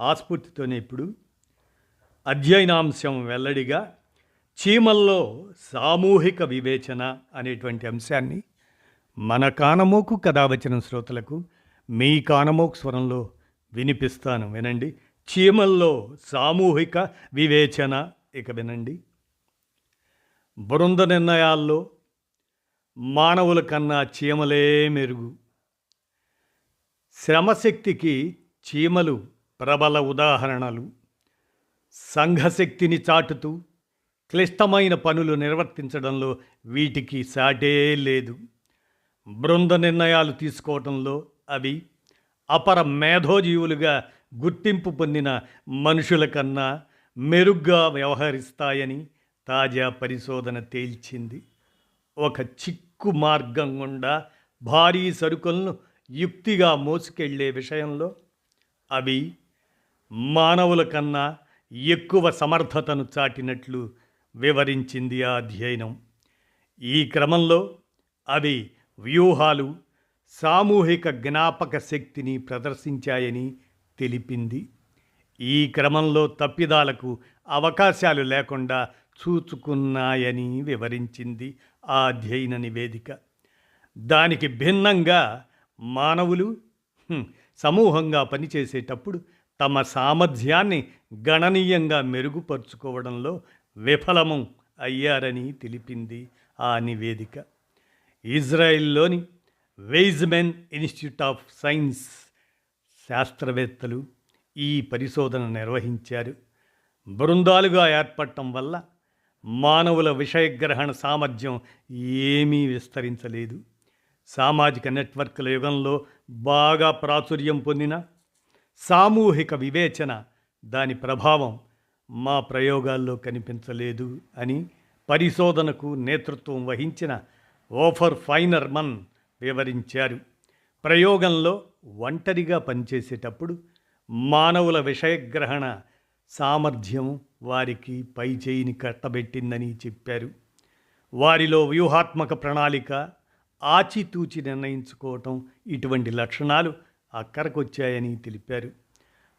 ఆస్ఫూర్తితోనే ఇప్పుడు అధ్యయనాంశం వెల్లడిగా చీమల్లో సామూహిక వివేచన అనేటువంటి అంశాన్ని మన కానమోకు కథావచనం శ్రోతలకు మీ కానమోకు స్వరంలో వినిపిస్తాను. వినండి. చీమల్లో సామూహిక వివేచన. ఇక వినండి. బృంద నిర్ణయాల్లో మానవుల కన్నా చీమలే మెరుగు. శ్రమశక్తికి చీమలు ప్రబల ఉదాహరణలు. సంఘశక్తిని చాటుతూ క్లిష్టమైన పనులు నిర్వర్తించడంలో వీటికి సాటే లేదు. బృంద నిర్ణయాలు తీసుకోవటంలో అవి అపర మేధోజీవులుగా గుర్తింపు పొందిన మనుషుల కన్నా మెరుగ్గా వ్యవహరిస్తాయని తాజా పరిశోధన తేల్చింది. ఒక చిక్కు మార్గం గుండా భారీ సరుకులను యుక్తిగా మోసుకెళ్ళే విషయంలో అవి మానవుల కన్నా ఎక్కువ సమర్థతను చాటినట్లు వివరించింది ఆ అధ్యయనం. ఈ క్రమంలో అవి వ్యూహాలు సామూహిక జ్ఞాపక శక్తిని ప్రదర్శించాయని తెలిపింది. ఈ క్రమంలో తప్పిదాలకు అవకాశాలు లేకుండా చూచుకున్నాయని వివరించింది ఆ అధ్యయన నివేదిక. దానికి భిన్నంగా మానవులు సమూహంగా పనిచేసేటప్పుడు తమ సామర్థ్యాన్ని గణనీయంగా మెరుగుపరుచుకోవడంలో విఫలము అయ్యారని తెలిపింది ఆ నివేదిక. ఇజ్రాయిల్లోని వెయిజ్మెన్ ఇన్స్టిట్యూట్ ఆఫ్ సైన్స్ శాస్త్రవేత్తలు ఈ పరిశోధన నిర్వహించారు. బృందాలుగా ఏర్పడటం వల్ల మానవుల విషయగ్రహణ సామర్థ్యం ఏమీ విస్తరించలేదు. సామాజిక నెట్వర్క్ల యుగంలో బాగా ప్రాచుర్యం పొందిన సామూహిక వివేచన దాని ప్రభావం మా ప్రయోగాల్లో కనిపించలేదు అని పరిశోధనకు నేతృత్వం వహించిన ఓఫర్ ఫైనర్మన్ వివరించారు. ప్రయోగంలో ఒంటరిగా పనిచేసేటప్పుడు మానవుల విషయగ్రహణ సామర్థ్యం వారికి పై చేయిని కట్టబెట్టిందని చెప్పారు. వారిలో వ్యూహాత్మక ప్రణాళిక ఆచితూచి నిర్ణయించుకోవటం ఇటువంటి లక్షణాలు అక్కరకొచ్చాయని తెలిపారు.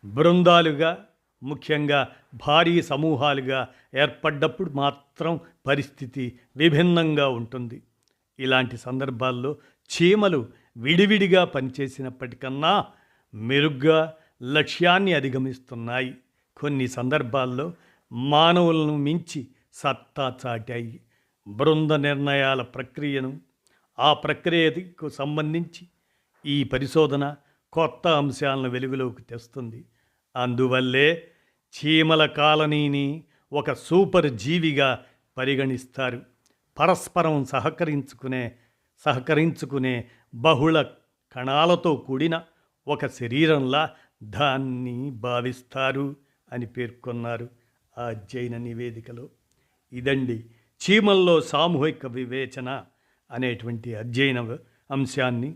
బృందాలుగా ముఖ్యంగా భారీ సమూహాలుగా ఏర్పడ్డప్పుడు మాత్రం పరిస్థితి విభిన్నంగా ఉంటుంది. ఇలాంటి సందర్భాల్లో చీమలు విడివిడిగా పనిచేసినప్పటికన్నా మెరుగ్గా లక్ష్యాన్ని అధిగమిస్తున్నాయి. కొన్ని సందర్భాల్లో మానవులను మించి సత్తా చాటాయి. బృంద నిర్ణయాల ప్రక్రియను ఆ ప్రక్రియకు సంబంధించి ఈ పరిశోధన కొత్త అంశాలను వెలుగులోకి తెస్తుంది. అందువల్లే చీమల కాలనీని ఒక సూపర్ జీవిగా పరిగణిస్తారు. పరస్పరం సహకరించుకునే సహకరించుకునే బహుళ కణాలతో కూడిన ఒక శరీరంలా దాన్ని భావిస్తారు అని పేర్కొన్నారు ఆ జైన నివేదికలో. ఇదండి చీమల్లో సామూహిక వివేచన అనేటువంటి అధ్యయన అంశాన్ని